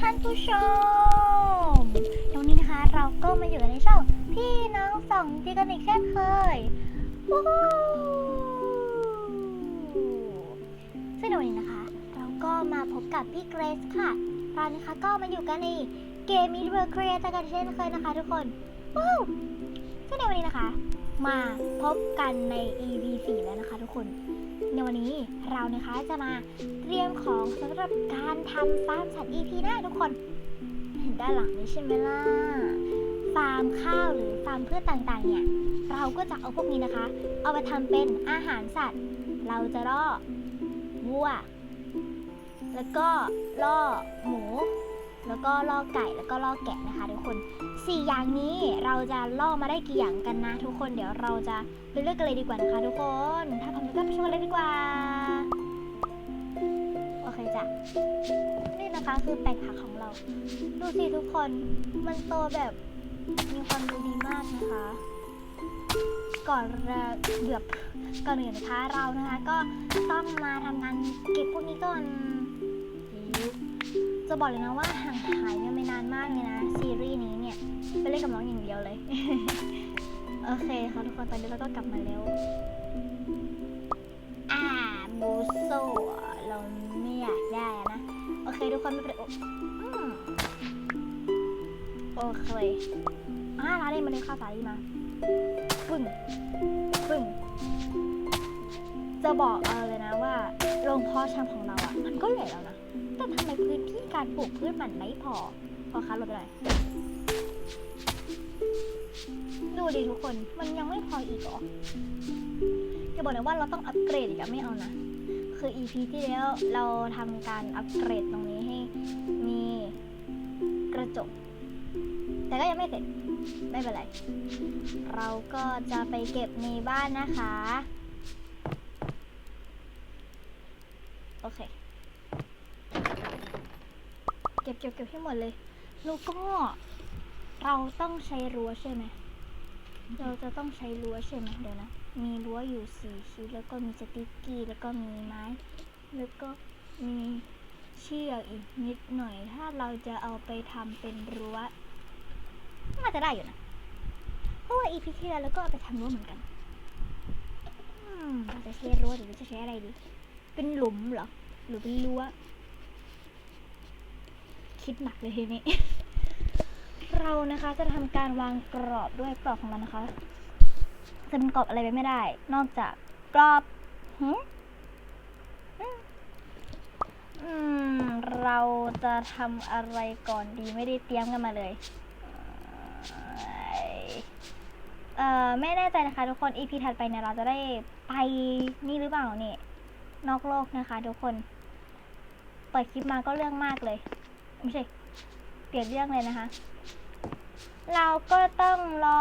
ท่านผู้ชมตรงนี้นะคะเราก็มาอยู่กันในช่องพี่น้องสองตีกันอีกเช่นเคยซึ่งในวันนี้นะคะ เราก็มาพบกับพี่เกรซค่ะตอนนี้คะก็มาอยู่กันในเกมมิเวอร์เครียตกันเช่นเคยนะคะทุกคนวู้ซึ่งในวันนี้นะคะ มาพบกันใน EP 4 แล้วนะคะทุกคน ในวันนี้เรานะคะจะมาเตรียมของสำหรับการทำฟาร์มสัตว์ EP หน้าทุกคน เห็นด้านหลังนี้ใช่ไหมล่ะ ฟาร์มข้าวหรือฟาร์มพืชต่างๆ เนี่ย เราก็จะเอาพวกนี้นะคะ เอาไปทำเป็นอาหารสัตว์ เราจะล่อวัว แล้วก็ล่อหมู แล้วก็ล่อไก่แล้วก็ล่อแกะนะคะทุกคน สี่อย่างนี้เราจะล่อมาได้กี่อย่างกันนะทุกคนเดี๋ยวเราจะไปเลือกกันเลยดีกว่านะคะทุกคน ถ้าพร้อมก็ไปชมกันเลยดีกว่า โอเคจ้ะ นี่นะคะคือแปลงผักของเรา ดูสิทุกคนมันโตแบบมีความดูดีมากนะคะ ก่อนเราเดือบก่อนอื่นนะคะเรานะคะ ก็ต้องมาทำงานเก็บพวกนี้ก่อนจะบอกเลยนะว่าห่างหายกันไปนานมากเลยนะ ซีรีส์นี้เนี่ย ไปเล่นกับน้องอย่างเดียวเลย โอเคค่ะทุกคนตอนนี้เราก็กลับมาแล้ว อ่าบูโซเราไม่อยากได้นะ โอเคทุกคนไม่เป็นโอเคอ่าร้านนี้มาเลยข้าวสาลีมาปึ้งปึ้งจะบอกเอาเลยนะว่าโรงเพาะชำของเราอะ มันก็ใหญ่แล้วนะ แต่ทำไมพื้นที่การปลูกพืชมันไม่พอพอคะลดไปหน่อย ดูดิทุกคนมันยังไม่พออีกเหรอจะบอกเลยว่าเราต้องอัปเกรดอีกอะไม่เอานะ คือ EP ที่แล้วเราทำการอัปเกรดตรงนี้ให้มีกระจก แต่ก็ยังไม่เสร็จ ไม่เป็นไร เราก็จะไปเก็บในบ้านนะคะ โอเค เก็บเก็บเก็บให้หมดเลย แล้วก็ เราต้องใช้รั้วใช่ไหม เราจะต้องใช้รั้วใช่ไหมเดี๋ยวนะ มีรั้วอยู่สี่ชิ้นแล้วก็มีสติ๊กกี้แล้วก็มีไม้ แล้วก็มีเชือกอีกนิดหน่อย ถ้าเราจะเอาไปทำเป็นรั้วน่าจะได้อยู่นะ เพราะว่าอีพีที่แล้วเราก็เอาไปทำรั้วเหมือนกันอืมเราจะใช้รั้วหรือจะใช้อะไรดี เป็นหลุมเหรอ หรือเป็นรั้ว คิดหนักเลยทีนี้ เรานะคะจะทำการวางกรอบด้วยกรอบของมันนะคะ จะเป็นกรอบอะไรไปไม่ได้ นอกจากกรอบหือืม เราจะทำอะไรก่อนดีไม่ได้เตรียมกันมาเลย เอ่อไม่แน่ใจนะคะ ทุกคน EP ถัดไปเนี่ยเราจะได้ไปนี่หรือเปล่านี่ นอกโลกนะคะ ทุกคน เปิดคลิปมาก็เรื่องมากเลย ไม่ใช่ เปลี่ยนเรื่องเลยนะคะ เราก็ต้องรอ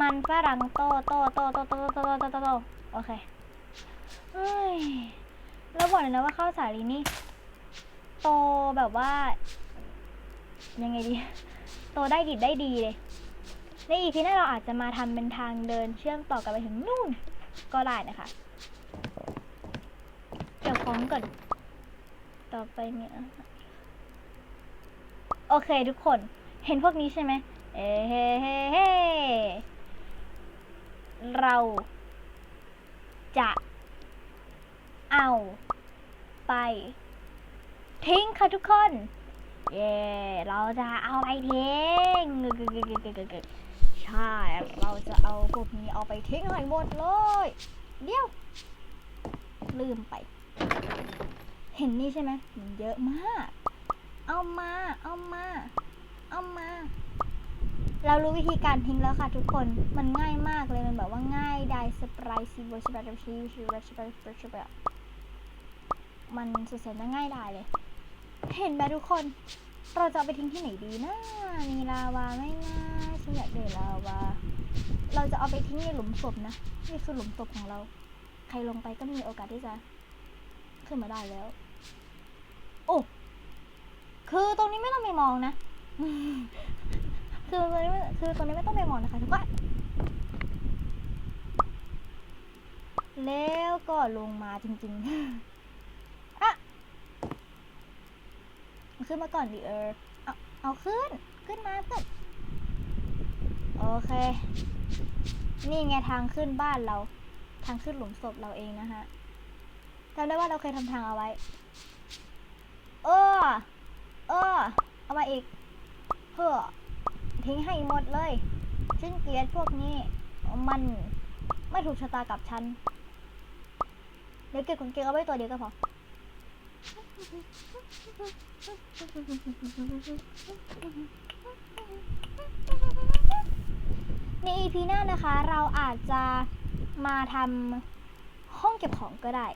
มันฝรั่งโตโตโตโตโตโตโตโตโตโตโอเคเฮ้ยแล้วบอกเลยนะว่าข้าวสาลีนี่ โตแบบว่า ยังไงดี โตได้ดีได้ดีเลย ในอีพีหน้าเราอาจจะมาทำเป็นทางเดินเชื่อมต่อกันไปถึงนู่น ก็ได้นะคะเก็บของก่อน ต่อไปเนี่ย โอเคทุกคน เห็นพวกนี้ใช่ไหมเอ้เฮ้เฮ้เฮ้เราจะเอาไปทิ้งค่ะทุกคน เย้เราจะเอาไปทิ้งใช่ เราจะเอาพวกนี้เอาไปทิ้งให้หมดเลย เดี๋ยว ลืมไป เห็นนี่ใช่ไหม มันเยอะมาก เอามา เอามา เอามา เรารู้วิธีการทิ้งแล้วค่ะทุกคน มันง่ายมากเลย มันแบบว่าง่ายได้สปรายซีบสปรายซีบสปรายซีบสปรายซีบมันสุดแสนจะง่ายได้เลย เห็นไหมทุกคน เราจะเอาไปทิ้งที่ไหนดีนะ มีลาวาไหม่นะฉันอยากได้ลาวา เราจะเอาไปทิ้งในหลุมศพนะ นี่คือหลุมศพของเรา ใครลงไปก็มีโอกาสที่จะขึ้นมาได้แล้ว โอ้ คือตรงนี้ไม่ต้องไปมองนะ คือตรงนี้ไม่คือตรงนี้ไม่ต้องไปมองนะคะทุกคนแล้วก็ลงมาจริงๆอะขึ้นมาก่อนดิเออ เอาเอาขึ้น ขึ้นมาเพื่อนโอเค นี่ไงทางขึ้นบ้านเรา ทางขึ้นหลุมศพเราเองนะฮะจำได้ว่าเราเคยทำทางเอาไว้ เออ เออ เอามาอีก เพื่อทิ้งให้หมดเลย ฉันเกลียดพวกนี้ มันไม่ถูกชะตากับฉัน เดี๋ยวเก็บของเกงเอาไว้ตัวเดียวก็พอ ใน EP หน้านะคะ เราอาจจะมาทำห้องเก็บของก็ได้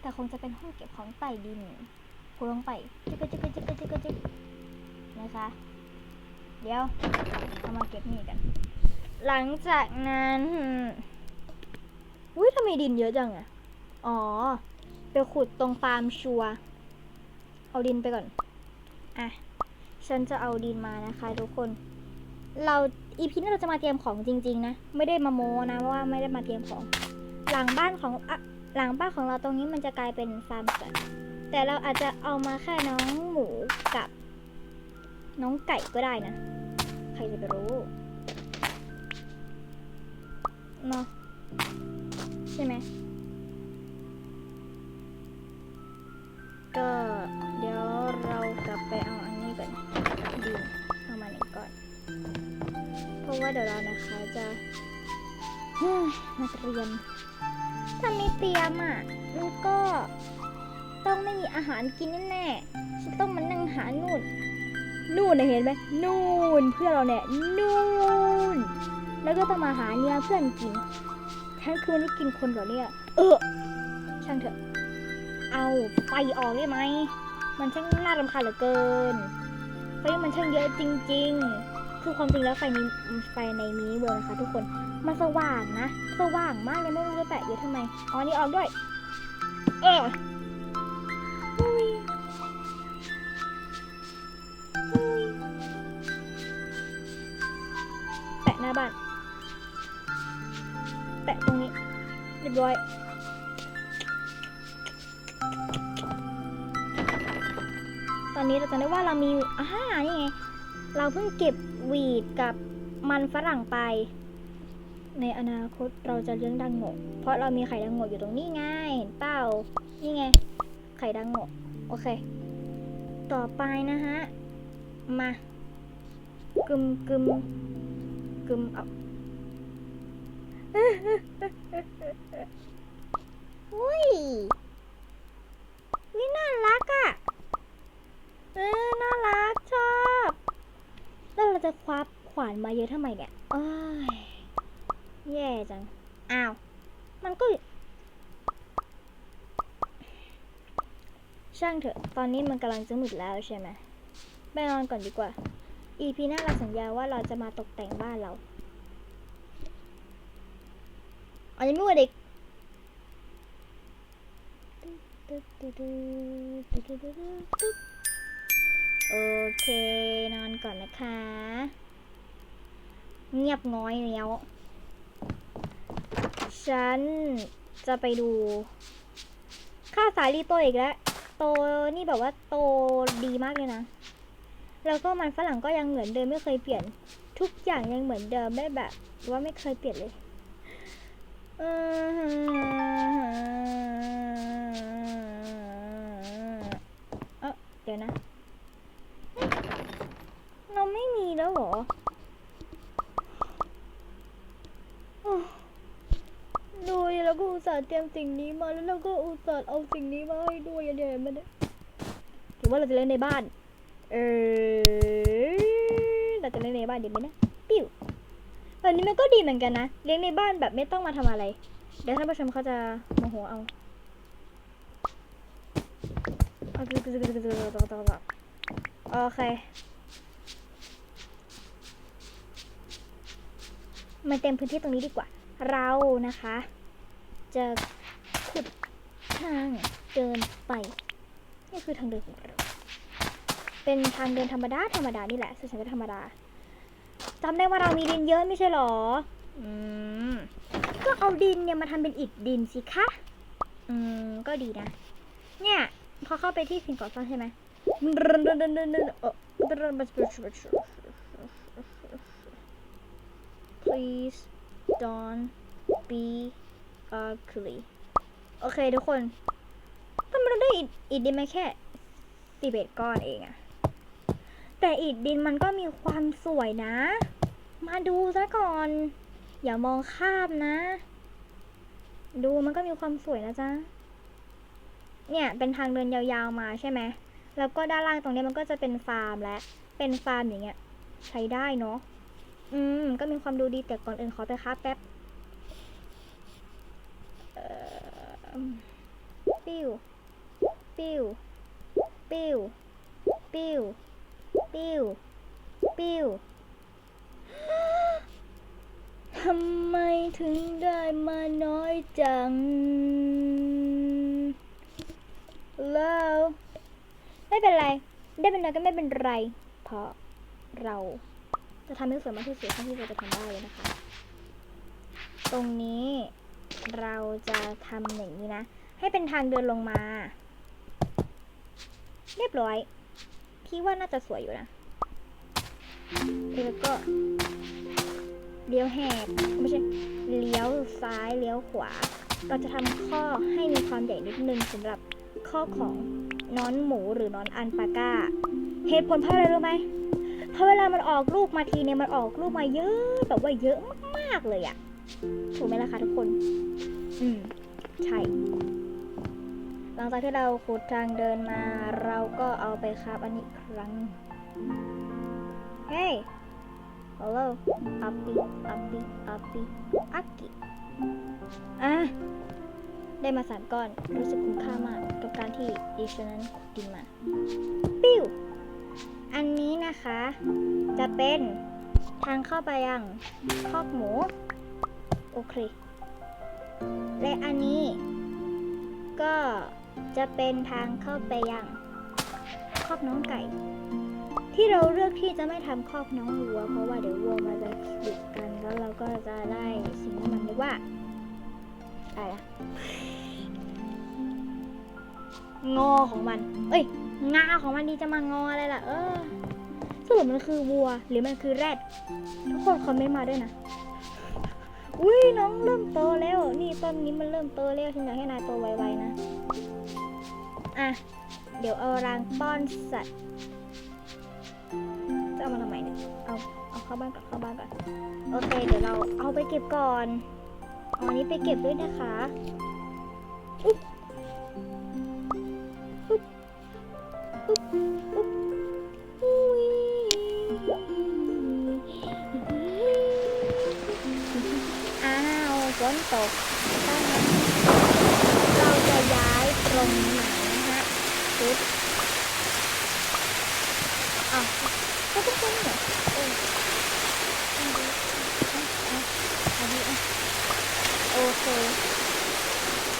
แต่คงจะเป็นห้องเก็บของใต้ดินกูลงไปจึกกจึกจึกจึกจึกนะคะ เดี๋ยวเอามาเก็บนี่กัน หลังจากนั้นอุ้ยทำไมดินเยอะจังอะอ๋อไปขุดตรงฟาร์มชัว เอาดินไปก่อน อะ ฉันจะเอาดินมานะคะทุกคน เราอีพีนี้เราจะมาเตรียมของจริง ๆ นะ ไม่ได้มาโมนะว่าไม่ได้มาเตรียมของ หลังบ้านของอหลังบ้านของเราตรงนี้มันจะกลายเป็นฟาร์มสัตว์แต่เราอาจจะเอามาแค่น้องหมูกับ น้องไก่ก็ได้นะ ใครจะไปรู้เนาะใช่ไหม ก็เดี๋ยวเรากลับไปเอาอันนี้ก่อนดินเอามาหนึ่งก่อน เพราะว่าเดี๋ยวเรานะคะจะมาเตรียม ถ้าไม่เตรียมอะมันก็ต้องไม่มีอาหารกินแน่ๆฉันต้องมานั่งหานู่น นู่นนะเห็นไหมนู่นเพื่อนเราเนี่ยนู่น แล้วก็ต้องมาหาเนี่ยเพื่อนกินทั้งคืนนี้กินคนเหรอเนี่ย เออ ช่างเถอะ เอาไฟออกได้ไหม มันช่างน่ารำคาญเหลือเกิน ไฟมันช่างเยอะจริง ๆ คือความจริงแล้วไฟนี้ไฟในมินิเวิร์นะคะทุกคน มันสว่างนะ สว่างมากเลยไม่รู้จะแปะเยอะทำไม อ๋อนี่ออกด้วย เออ เรียบร้อยตอนนี้เราจะได้ว่าเรามีอ่านี่ไง เราเพิ่งเก็บหวีดกับมันฝรั่งไป ในอนาคตเราจะเลี้ยงดังโงกเพราะเรามีไข่ดังโงกอยู่ตรงนี้ไงเห็นเปล่า นี่ไง ไข่ดังโงกโอเค ต่อไปนะฮะ มากึมกึมกึมเอา อุ้ยวิน่ารักอะ่ะ เออ น่ารัก ชอบ แล้วเราจะควับขวานมาเยอะทำไมเนี่ยเอ้ย แย่จัง อ้าว มันก็ ช่างเถอะ ตอนนี้มันกำลังจะมืดแล้วใช่ไหมไปนอนก่อนดีกว่า EP หน้าเราสัญญาว่าเราจะมาตกแต่งบ้านเรา อันนี้ไม่ว่าเด็กโอเค นอนก่อนนะคะ เงียบง้อยแล้ว ฉันจะไปดู ค่าสายรีโตอีกแล้ว โตนี่แบบว่าโตดีมากเลยนะ แล้วก็มันฝรั่งก็ยังเหมือนเดิมไม่เคยเปลี่ยน ทุกอย่างยังเหมือนเดิมไม่แบบ ว่าไม่เคยเปลี่ยนเลย เออเดี๋ยวนะ เราไม่มีแล้วเหรอดูดิเราก็อุตส่าห์เตรียมสิ่งนี้มาแล้วเราก็อุตส่าห์เอาสิ่งนี้มาให้ด้วยอย่าเดี๋ยวมันยหรือว่าเราจะเล่นในบ้าน เออเราจะเล่นในบ้านดีไหมนะปิ้ว แบบนี้มันก็ดีเหมือนกันนะ เลี้ยงในบ้านแบบไม่ต้องมาทำอะไร เดี๋ยวท่านผู้ชมเขาจะโมโหเอาโอเค มาเต็มพื้นที่ตรงนี้ดีกว่า เรานะคะ จะขุดทางเดินไป นี่คือทางเดินของเรา เป็นทางเดินธรรมดาธรรมดานี่แหละสุดฉันก็ธรรมดา จำได้ว่าเรามีดินเยอะไม่ใช่หรอ อืม ก็เอาดินเนี่ยมาทำเป็นอิฐดินสิคะ อืม ก็ดีนะ เนี่ย พอเข้าไปที่สิ่งก่อสร้างใช่ไหม please don't be ugly โอเคทุกคนทำไมเราได้อิฐอิฐดินมาแค่สิบเอ็ดก้อนเองอะ แต่อิฐดินมันก็มีความสวยนะ มาดูซะก่อน อย่ามองข้ามนะ ดูมันก็มีความสวยนะจ๊ะ เนี่ยเป็นทางเดินยาวๆมาใช่ไหม แล้วก็ด้านล่างตรงนี้มันก็จะเป็นฟาร์มและ เป็นฟาร์มอย่างเงี้ย ใช้ได้เนาะ อืม ก็มีความดูดีแต่ก่อนอื่นขอไปค้าแป๊บปิ้วปิ้วปิ้วปิ้ว ปิ้ว ปิ้ว ทำไมถึงได้มาน้อยจัง แล้ว ไม่เป็นไร ได้เป็นน้อยก็ไม่เป็นไร เพราะเราจะทำให้สวยมากที่สุดเท่าที่เราจะทำได้เลยนะคะ ตรงนี้เราจะทำอย่างนี้นะ ให้เป็นทางเดินลงมา เรียบร้อย พี่ว่าน่าจะสวยอยู่นะแล้วก็เลี้ยวแหกไม่ใช่เลี้ยวซ้ายเลี้ยวขวา เราจะทำข้อให้มีความใหญ่นิดนึงสำหรับข้อของน้อนหมูหรือน้อนอันปาก้า เหตุผลเพราะอะไรรู้ไหมเพราะเวลามันออกลูกมาทีเนี่ยมันออกลูกมาเยอะแบบว่าเยอะมากๆเลยอะถูกไหมล่ะคะทุกคน อืม ใช่ หลังจากที่เราขุดทางเดินมา เราก็เอาไปคาบอันนี้ครั้ง เฮ้ย hello อัปปีอัปปีอัปปีอักกิอะได้มาสามก้อน รู้สึกคุ้มค่ามากกับการที่ดิฉันนั้นดินมา ปิ้ว อันนี้นะคะ จะเป็นทางเข้าไปยังคอกหมู โอเค และอันนี้ก็ จะเป็นทางเข้าไปยังคอกน้องไก่ ที่เราเลือกที่จะไม่ทำคอกน้องวัว เพราะว่าเดี๋ยววัวมันจะดุกัน แล้วเราก็จะได้สิ่งที่มันเรียกว่าอะไรอะงอของมัน เอ้ย งาของมันดีจะมางออะไรล่ะ เออ สรุปมันคือวัว หรือมันคือแรด ทุกคนคอมเมนต์มาด้วยนะ อุ้ยน้องเริ่มโตแล้ว นี่ต้นนี้มันเริ่มโตแล้วฉันอยากให้นายโตไวๆนะ อะ เดี๋ยวเอารางป้อนสัตว์ จะเอามาทำไมเนี่ย เอา เอาเข้าบ้านก่อน เข้าบ้านก่อน โอเค เดี๋ยวเราเอาไปเก็บก่อนเอาอันนี้ไปเก็บด้วยนะคะอุ๊บอุ๊บอุ๊บอุ๊บอ้าวฝนตกถ้างั้นเราจะย้ายตรงไหน ปึ๊บอ้าวก็ต้องตรงนี้เหรอเออเอออาดิเอาโอเค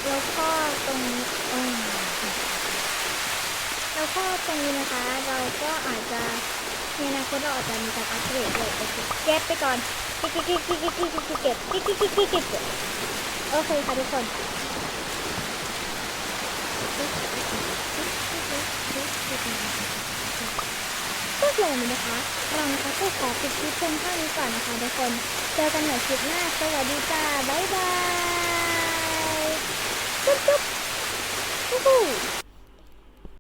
แล้วก็ตรงนี้อืมแล้วก็ตรงนี้นะคะ เราก็อาจจะในอนาคตเราอาจจะมีการอัปเกรดเลยโอเคเก็บไปก่อนเก็บเก็บเก็บเก็บเก็บเก็บเก็บเก็บเก็บโอเคค่ะทุกคน ก็ลงนะคะเรานะคะก็ขอปิดคลิปเพียงเท่านี้ก่อนนะคะทุกคน เจอกันใหม่คลิปหน้า สวัสดีจ้า บ๊ายบาย จุ๊บจุ๊บ